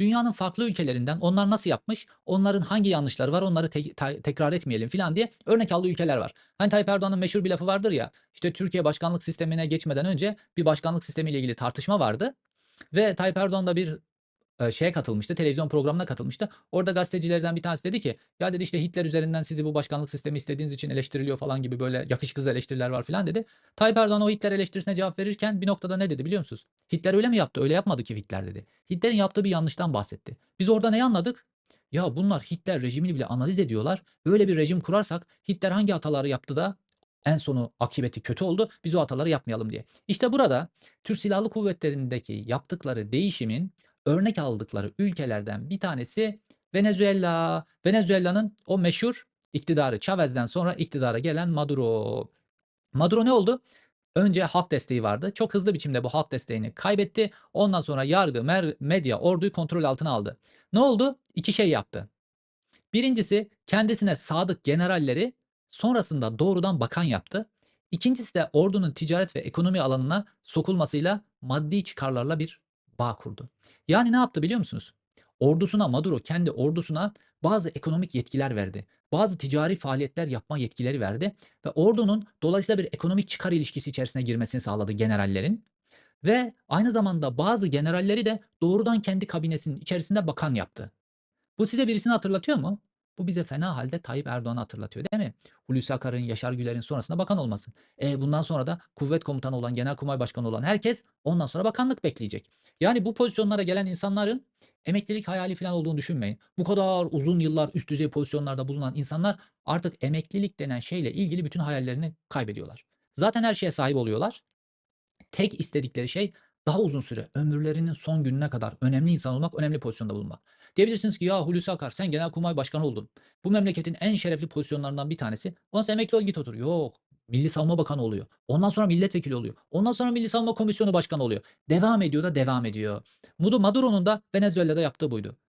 dünyanın farklı ülkelerinden onlar nasıl yapmış, onların hangi yanlışları var onları te- te- tekrar etmeyelim filan diye örnek aldığı ülkeler var. Hani Tayyip Erdoğan'ın meşhur bir lafı vardır ya, işte Türkiye başkanlık sistemine geçmeden önce bir başkanlık sistemiyle ilgili tartışma vardı. Ve Tayyip Erdoğan da bir e, şeye katılmıştı, televizyon programına katılmıştı. Orada gazetecilerden bir tanesi dedi ki, ya dedi işte Hitler üzerinden sizi bu başkanlık sistemi istediğiniz için eleştiriliyor falan gibi böyle yakışıksız eleştiriler var filan dedi. Tayyip Erdoğan o Hitler eleştirisine cevap verirken bir noktada ne dedi biliyor musunuz? Hitler öyle mi yaptı? Öyle yapmadı ki Hitler dedi. Hitler'in yaptığı bir yanlıştan bahsetti. Biz orada ne anladık? Ya bunlar Hitler rejimini bile analiz ediyorlar. Böyle bir rejim kurarsak Hitler hangi hataları yaptı da en sonu akıbeti kötü oldu. Biz o hataları yapmayalım diye. İşte burada Türk Silahlı Kuvvetleri'ndeki yaptıkları değişimin örnek aldıkları ülkelerden bir tanesi Venezuela. Venezuela'nın o meşhur iktidarı Chavez'den sonra iktidara gelen Maduro. Maduro ne oldu? Önce halk desteği vardı. Çok hızlı biçimde bu halk desteğini kaybetti. Ondan sonra yargı, medya, orduyu kontrol altına aldı. Ne oldu? İki şey yaptı. Birincisi kendisine sadık generalleri sonrasında doğrudan bakan yaptı. İkincisi de ordunun ticaret ve ekonomi alanına sokulmasıyla maddi çıkarlarla bir bağ kurdu. Yani ne yaptı biliyor musunuz? Ordusuna Maduro kendi ordusuna bazı ekonomik yetkiler verdi. Bazı ticari faaliyetler yapma yetkileri verdi ve ordunun dolayısıyla bir ekonomik çıkar ilişkisi içerisine girmesini sağladı generallerin. Ve aynı zamanda bazı generalleri de doğrudan kendi kabinesinin içerisinde bakan yaptı. Bu size birisini hatırlatıyor mu? Bu bize fena halde Tayyip Erdoğan'ı hatırlatıyor değil mi? Hulusi Akar'ın, Yaşar Güler'in sonrasında bakan olması. E bundan sonra da kuvvet komutanı olan, genelkurmay başkanı olan herkes ondan sonra bakanlık bekleyecek. Yani bu pozisyonlara gelen insanların emeklilik hayali falan olduğunu düşünmeyin. Bu kadar uzun yıllar üst düzey pozisyonlarda bulunan insanlar artık emeklilik denen şeyle ilgili bütün hayallerini kaybediyorlar. Zaten her şeye sahip oluyorlar. Tek istedikleri şey daha uzun süre, ömürlerinin son gününe kadar önemli insan olmak, önemli pozisyonda bulunmak. Diyebilirsiniz ki ya Hulusi Akar sen genelkurmay başkanı oldun. Bu memleketin en şerefli pozisyonlarından bir tanesi. Ondan sonra emekli ol git otur. Yok. Milli Savunma Bakanı oluyor. Ondan sonra milletvekili oluyor. Ondan sonra Milli Savunma Komisyonu Başkanı oluyor. Devam ediyor da devam ediyor. Maduro'nun da Venezuela'da yaptığı buydu.